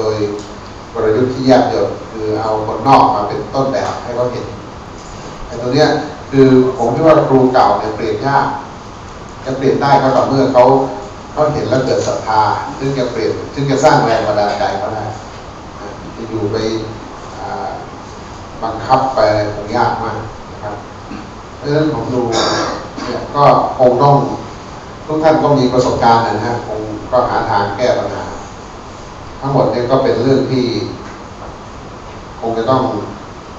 โดยกลยุทธ์ที่แยบยลคือเอาคนนอกมาเป็นต้นแบบให้เขาเห็นไอ้ตัวเนี้ยคือผมคิดว่าครูเก่าเนี่ยเปลี่ยนยากจะเปลี่ยนได้ก็ต่อเมื่อเขาเขาเห็นแล้วเกิดศรัทธาซึ่งจะเปลี่ยนซึ่งจะสร้างแรงบันดาลใจเขาได้จะอยู่ไปบังคับไปอะไรคงยากมากนะครับเพราะฉะนั้นผมดูเนี่ยก็คงต้องทุกท่านก็มีประสบการณ์นะฮะคงก็หาทางแก้ปัญหา ทั้งหมดนี่ยก็เป็นเรื่องที่ คงจะต้อง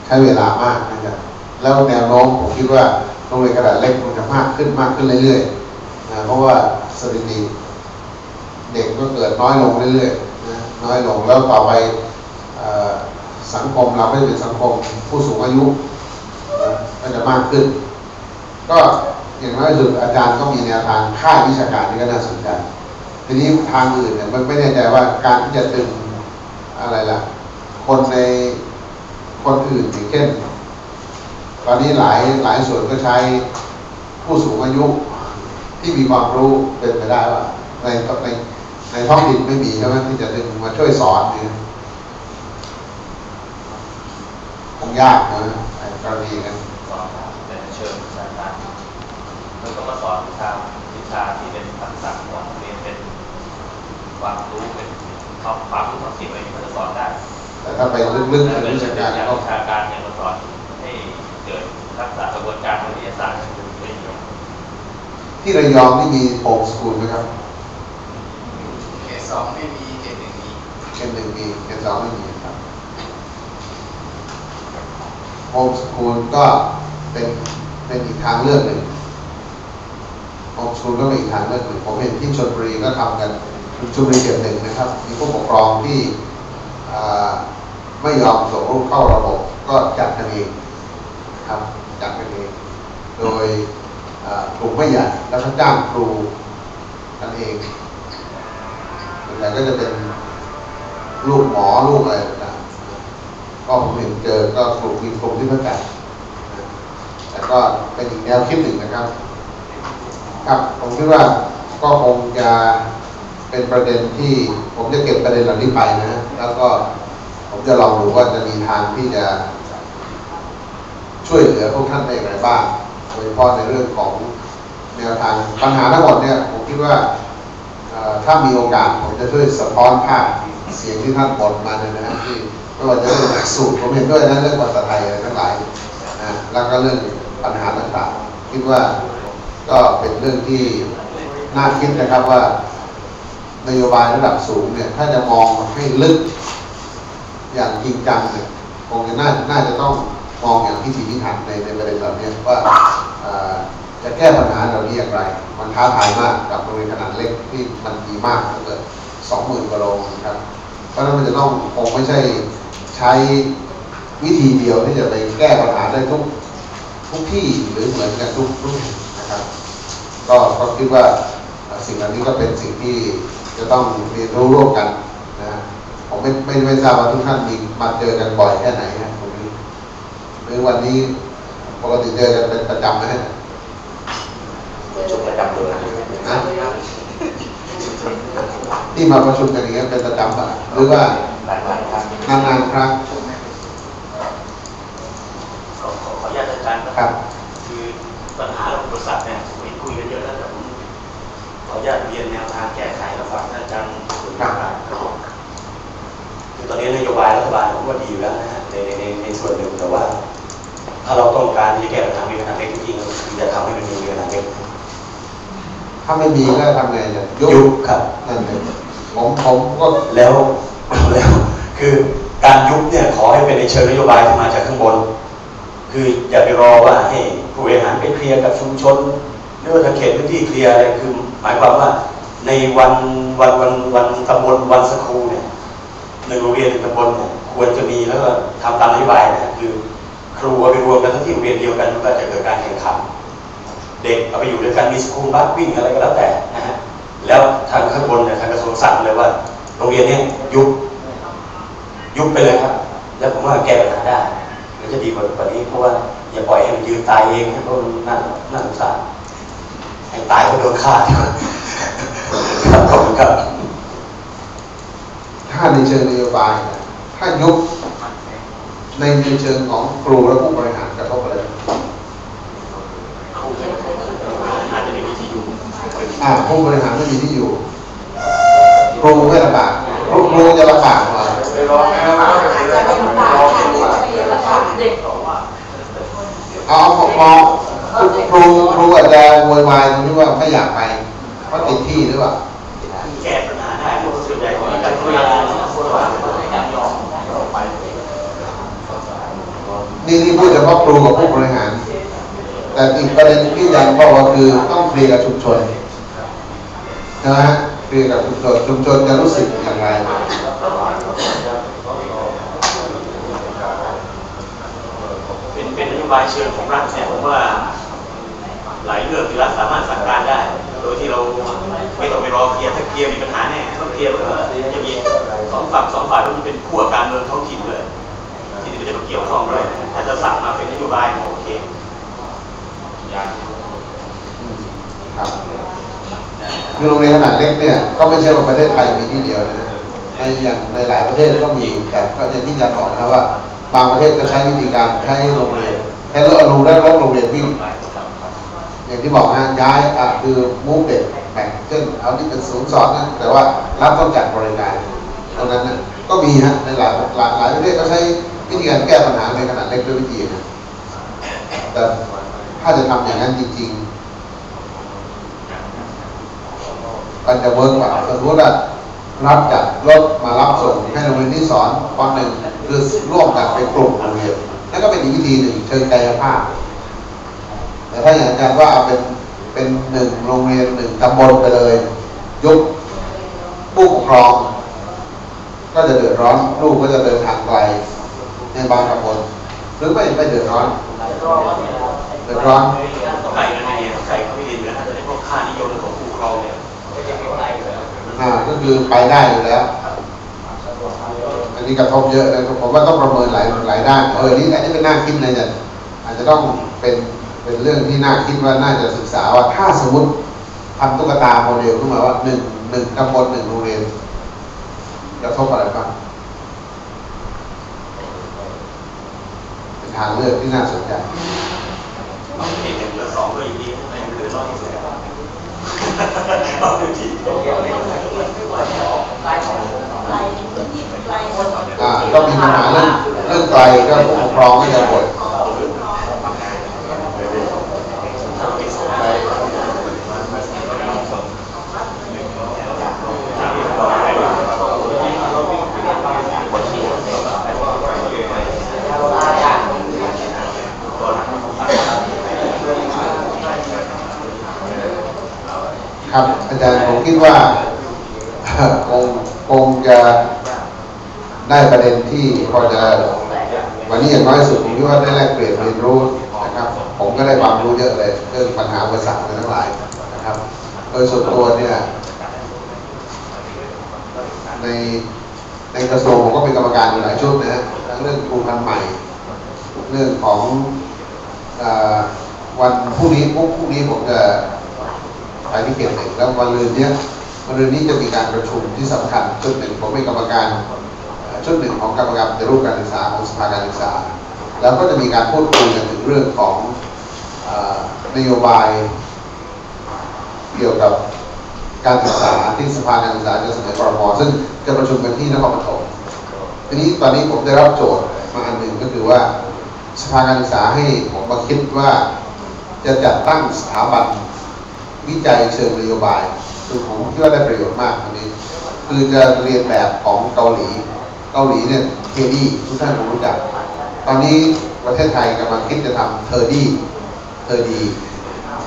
ใช้เวลามากนะครับแล้วแนวโน้มผมคิดว่าโรงเรียนขนาดเล็กมันจะมากขึ้นมากขึ้นเรื่อยๆนะเพราะว่าสถิติเด็กก็เกิดน้อยลงเรื่อยๆนะน้อยลงแล้วต่อไปสังคมเราไม่เป็นสังคมผู้สูงอายุก็จะมากขึ้น ก็อย่างน้อยสุดอาจารย์ก็มีแนวทางค่าวิชาการที่ก็น่าสนใจ ทีนี้ทางอื่นเนี่ยมันไม่แน่ใจว่าการที่จะดึงอะไรล่ะ คนในคนอื่นอย่างเช่น ตอนนี้หลายหลายส่วนก็ใช้ผู้สูงอายุที่มีความรู้เป็นไปได้ว่าในในในท้องถิ่นไม่มีใช่ไหมที่จะดึงมาช่วยสอนเนี่ยคงยากนะกรณีกันสอนเป็นเชิงวิชาการมันก็มาสอนวิชาวิชาที่เป็นทักษะของเรียนเป็น ความรู้เป็นความรู้ทั้งสิ่งอะไรที่มันจะสอนได้แต่ถ้าไปลึกๆในวิชาการก็วิชาการเนี่ยมาสอนให้เกิดทักษะกระบวนการวิทยาศาสตร์ที่ระยองนี่มีโฮมสกูลไหมครับเขตสองไม่มีเขตหนึ่งมีเขตหนึ่งมีเขตสองไม่มีครับโฮมสกูลก็เป็นเป็นอีกทางเลือกหนึ่งโฮมสกูลก็เป็นอีกทางเลือกหนึ่งผมเห็นที่ชลบุรีก็ทำกัน ชลบุรีเขตหนึ่งนะครับ มีผู้ปกครองที่ไม่ยอมส่งลูกเข้าระบบก็จัดกันเองครับจัดกันเอง โดยกลุ่มไม่ใหญ่แล้วก็จ้างครูกันเองส่วนใหญ่ก็จะเป็นลูกหมอลูกอะไรต่างๆก็ผมเห็นเจอก็กลุ่มมีกลุ่มที่เพื่อกันแต่ก็เป็นอีกแนวคิดหนึ่งนะครับ ครับผมคิดว่าก็คงจะ เป็นประเด็นที่ผมจะเก็บประเด็นเหล่านี้ไปนะ แล้วก็ผมจะลองดูว่าจะมีทางที่จะช่วยเหลือพวกท่านได้อย่างไรบ้างโดยเฉพาะในเรื่องของแนวทางปัญหาทั้งหมดเนี่ยผมคิดว่าถ้ามีโอกาสผมจะช่วยสะท้อนภาพเสียงที่ท่านบ่นมาเนี่ยนะที่ไม่ว่าจะเรื่องหลักสูตรผมเห็นด้วยนะเรื่องภาษาไทยอะไรทั้งหลายนะแล้วก็เรื่องปัญหาต่างๆคิดว่าก็เป็นเรื่องที่น่าคิดนะครับว่า นโยบายระดับสูงเนี่ย ถ้าจะมองให้ลึก อย่างจริงจังเนี่ยคงจะน่าน่าจะต้องมองอย่างพิถีพิถันในในประเด็นเหล่านี้ว่าจะแก้ปัญหาเหล่านี้อย่างไร มันท้าทายมากกับโรงเรียนขนาดเล็กที่มันมีมากเกิดสองหมื่นกว่าโรงนะครับ เพราะนั้นมันจะต้องคงไม่ใช่ใช้วิธีเดียวที่จะไปแก้ปัญหาได้ทุกทุกที่หรือเหมือนกันทุกทุกนะครับ ก็ก็คิดว่าสิ่งเหล่านี้ก็เป็นสิ่งที่ จะต้องเรียนรู้ร่วมกันนะผมไม่ไม่ไม่ทราบว่าทุกท่านมีมาเจอกันบ่อยแค่ไหนนะตรงนี้หรือวันนี้ปกติเจอกันเป็นประจำไหมประชุมประจำเลยนะที่มาประชุมกันอย่างเงี้ยเป็นประจำป่ะหรือว่านานนๆครั้งขอขออนุญาตอาจารย์ครับ คือปัญหา บายรัฐบาลผมว่าดีอยู่แล้วนะฮะในในในส่วนหนึ่งแต่ว่า ถ้าเราต้องการที่จะแก้ปัญหามีปัญหาเล็กจริงๆจะทำให้มันมีปัญหาเล็กถ้าไม่มีก็ทำไงเนี่ยยุบครับนั่นเองผมผมก็แล้วแล้วคือการยุบเนี่ยขอให้เป็นในเชิงนโยบายที่มาจากข้างบน คืออย่าไปรอว่าให้ผู้บริหารไปเคลียร์กับชุมชนหรือว่าทางเขตพื้นที่เคลียร์อะไรคือหมายความว่าในวันวันวันวันตำบลวันสคูเนี่ยหนึ่งโรงเรียนหนึ่งตำบลเนี่ย ควรจะมีแล้วก็ทำตามนโยบายนะคือครูเอาไปรวมกันทั้งที่โรงเรียนเดียวกันก็จะเกิดการแข่งขัน เด็กเอาไปอยู่ด้วยกันมีสกูลบัสวิ่งอะไรก็แล้วแต่นะฮะแล้วทางข้างบนเนี่ยทางกระทรวงสั่งเลยว่า โรงเรียนเนี้ยุบยุบไปเลยครับ แล้วผมว่าแก้ปัญหาได้มันจะดีกว่านี้เพราะว่าอย่าปล่อยให้มันยืนตายเองเพราะมันน่าน่าสงสารให้ตายก็โดนฆ่าดีกว่าครับขอบคุณครับถ้าในเชิงนโยบายนะ ถ้ายุบในในเชิงของครูและผู้บริหารกระทบอะไรอาจจะไม่มีที่อยู่อ่าผู้บริหารไม่มีที่อยู่ครูไม่ลำบากครูจะลำบากหน่อยไปรอแม่มาอาจจะเป็นปาด็กเรียนละเอาพอพอครูครูอาจจะโวยวายตรงที่ว่าไม่อยากไปเพราะติดที่หรือเปล่า แก้ปัญหาได้ส่วนใหญ่ของการคุยกันคนว่าการยอมไป นี่นี่พูดเฉพาะครูกับผู้บริหาร แต่อีกประเด็นที่ยังบอกว่าคือต้องเคลียร์กับชุมชนนะฮะเคลียร์กับชุมชนชุมชนจะรู้สึกอย่างไรเป็นเป็นนโยบายเชิงของรัฐเนี่ยผมว่าหลายเรื่องที่รัฐสามารถสั่งการได้ โดยที่เราไม่ต้องไปรอเคลียร์ถ้าเคลียร์มีปัญหาแน่ต้องเคลียร์เพื่ออย่างนี้สองฝั่งสองฝ่ายต้องเป็นขั้วการเมืองท้องถิ่นเลยที่จะมาเกี่ยวข้องเลยถ้าจะสั่งมาเป็นนโยบายโอเค ครับ คือโรงเรียนขนาดเล็กเนี่ยก็ไม่ใช่ว่าประเทศไทยมีที่เดียวนะในอย่างในหลายประเทศก็มีแต่ก็อย่างที่จารย์บอกนะว่าบางประเทศก็ใช้วิธีการใช้โรงเรียนให้รถอนุและรถโรงเรียนวิ่งอย่างที่บอกฮะย้ายอะคือมูฟเด็กแบ่งเช่นเอาที่เป็นศูนย์สอนนะแต่ว่ารับต้องจัดบริการตรงนั้นนะก็มีฮะในหลายหลายหลายประเทศก็ใช้วิธีการแก้ปัญหาในขนาดเล็กด้วยวิธีนะแต่ถ้าจะทำอย่างนั้นจริง ๆ มันจะเวิร์กกว่าสมมติว่ารับจัดรถมารับส่งให้โรงเรียนที่สอนปหนึ่งคือร่วมกันเป็นกลุ่มโรงเรียนนั่นก็เป็นอีกวิธีหนึ่งเชิงกายภาพ แต่ถ้าอย่างอาจารย์ว่าเป็นเป็นหนึ่งโรงเรียนหนึ่งตำบลไปเลย ยกผู้ปกครอง ก็จะเดือดร้อนลูกก็จะเดินทางไกลในบางตำบลหรือไม่ไม่เดือดร้อนเดือดร้อนไก่กันเนี่ยไก่เขาไม่เรีนอยู่แล้วถ้าจะได้พวกค่านิยมของผู้ปกครองเนี่ย คือไปได้อยู่แล้ว อันนี้กระทบเยอะนะผมว่าต้องประเมินหลายหลายด้านเออนี่อันนี้เป็นหน้าคิดนะอาจารย์อาจจะต้องเป็นเป็นเรื่องที่น่าคิดว่าน่าจะศึกษาว่าถ้าสมมติทำตุ๊กตาโมเดลขึ้นมาว่าหนึ่งหนึ่งตำบลหนึ่งโรงเรียนกระทบอะไรบ้างเป็นทางเลือกที่น่าสนใจเอาเด็กหนึ่งหลือสองก็อีกดีไม่เหลือร้อยที่สุดเอาดี๋ยวที่ อ่า ก็มีปัญหาเรื่องเรื่องไตก็ปกครองไม่ได้หมดรับอาจารย์ผมคิดว่า คงคงจะได้ประเด็นที่พอ จะวันนี้อย่างน้อยสุดผมคิดว่าได้แลกเปลี่ยนเรียนรู้นะครับ ผมก็ได้ความรู้เยอะเลยเรื่องปัญหาอุปสรรคทั้งหลายนะครับ โดยส่วนตัวเนี่ยในในกระทรวงผมก็เป็นกรรมการอยู่หลายชุดนะฮะทั้งเรื่องครูพันธุ์ใหม่ เรื่องของอวันพรุ่งนี้พรุ่งพรุ่งนี้ผมจะไปที่เขตหนึ่งแล้ววันลืนเนี้ยวันลืนนี้จะมีการประชุมที่สำคัญชุดหนึ่งผมเป็นกรรมการ ชุดหนึ่งของกรรมการปฏิรูปการศึกษาของสภาการศึกษา แล้วก็จะมีการพูดคุยกันถึงเรื่องของอนโยบายเกี่ยวกับการศึกษาที่สภาการศึกษาจะเสนอครมซึ่งจะประชุมกันที่นครปฐมทีนี้ตอนนี้ผมได้รับโจทย์มาอันหนึ่งก็คือว่าสภาการศึกษาให้ผมมาคิดว่าจะจัดตั้งสถาบันวิจัยเชิงนโยบายคือผมคิดว่าได้ประโยชน์มากอันนี้ คือจะเรียนแบบของเกาหลี เกาหลีเนี่ยเคดีทุกท่านคงรู้จัก ตอนนี้ประเทศไทยกำลังคิดจะทำเทอร์ดีเทอร์ดี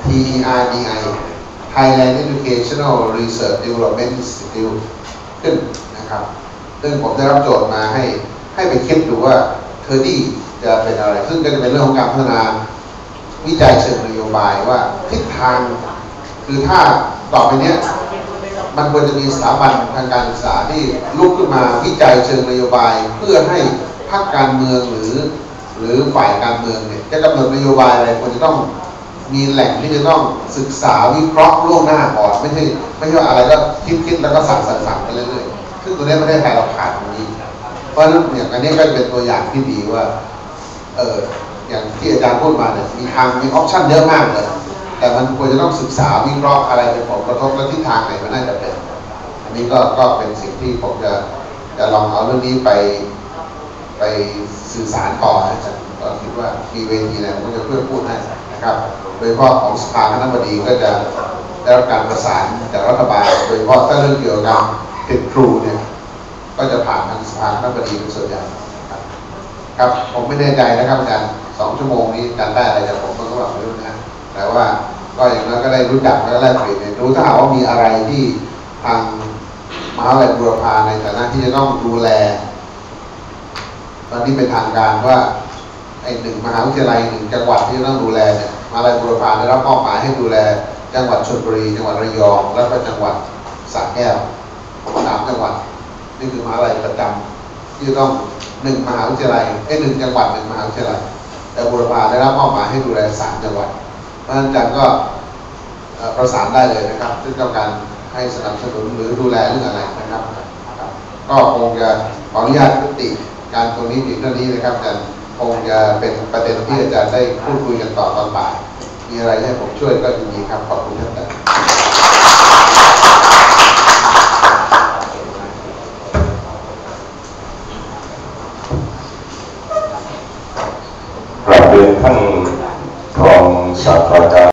T E R D I Thailand Educational Research Development Institute ขึ้นนะครับ ซึ่งผมได้รับโจทย์มาให้ให้ไปคิดดูว่าเทอร์ดีจะเป็นอะไร ซึ่งก็จะเป็นเรื่องของการพัฒนาวิจัยเชิงนโยบายว่าทิศทาง คือถ้าต่อไปเนี้ย มันควรจะมีสถาบันทางการศึกษาที่ลุกขึ้นมาวิจัยเชิงนโยบาย เพื่อให้พรรคการเมืองหรือ หรือฝ่ายการเมืองเนี่ยจะกำหนดนโยบายอะไรควรจะต้องมีแหล่งที่จะต้องศึกษาวิเคราะห์ล่วงหน้าก่อนไม่ใช่ไม่ใช่อะไรก็คิดคิดแล้วก็สั่งสั่งสั่งไปเรื่อยๆซึ่งตัวนี้ประเทศไทยเราขาดตรงนี้ เพราะฉะนั้นอย่างอันนี้ก็เป็นตัวอย่างที่ดีว่าเอออย่างที่อาจารย์พูดมาเนี่ยมีทางมีออปชั่นเยอะมากเลย แต่มันควรจะต้องศึกษาวิเคราะห์อะไรเป็นผลกระทบและทิศทางไหนมันน่าจะเป็น อันนี้ก็ก็เป็นสิ่งที่ผมจะจะลองเอาเรื่องนี้ไปไปสื่อสารต่อนะอาจารย์ก็คิดว่ามีเวทีอะไรผมก็จะเพื่อพูดให้นะครับโดยเฉพาะของสภาคณะบดีก็จะได้รับการประสานจากรัฐบาลโดยเฉพาะถ้าเรื่องเกี่ยวกับติดครูเนี่ยก็จะผ่านทางสภาคณะบดีเป็นส่วนใหญ่ครับ ผมไม่แน่ใจนะครับอาจารย์สองชั่วโมงนี้อาจารย์ได้อะไรจากผมก็ว่าไม่รู้นะ แต่ว่าก็อย่างน้อยก็ได้รู้จักและแลกเปลี่ยนเรียนรู้ถ้าหากว่ามีอะไรที่ทางมหาวิทยาลัยบูรพาในฐานะที่จะต้องดูแล ตอนนี้เป็นทางการว่าไอ้หนึ่งมหาวิทยาลัยหนึ่งจังหวัดที่ต้องดูแลเนี่ยมหาวิทยาลัยบูรพาได้รับมอบหมายให้ดูแล จังหวัดชลบุรี จังหวัดระยอง แล้วก็จังหวัดสระแก้วสามจังหวัด นี่คือมหาวิทยาลัยประจำที่ต้องหนึ่งมหาวิทยาลัยไอ้หนึ่งจังหวัดหนึ่งมหาวิทยาลัยแต่บูรพาได้รับมอบหมายให้ดูแลสามจังหวัด เพราะฉะนั้นจังก็ประสานได้เลยนะครับที่ต้องการให้สนับสนุนหรือดูแลเรื่องอะไรนะครับ ก็คงจะขออนุญาตยุติการตรงนี้ถึงเท่านี้นะครับอาจารย์คงจะเป็นประเด็นที่อาจารย์ได้พูดคุยกันต่อตอนบ่าย มีอะไรให้ผมช่วยก็ยินดีครับขอบคุณท่านอาจารย์กราบเรียนท่าน wa ta'ala uh,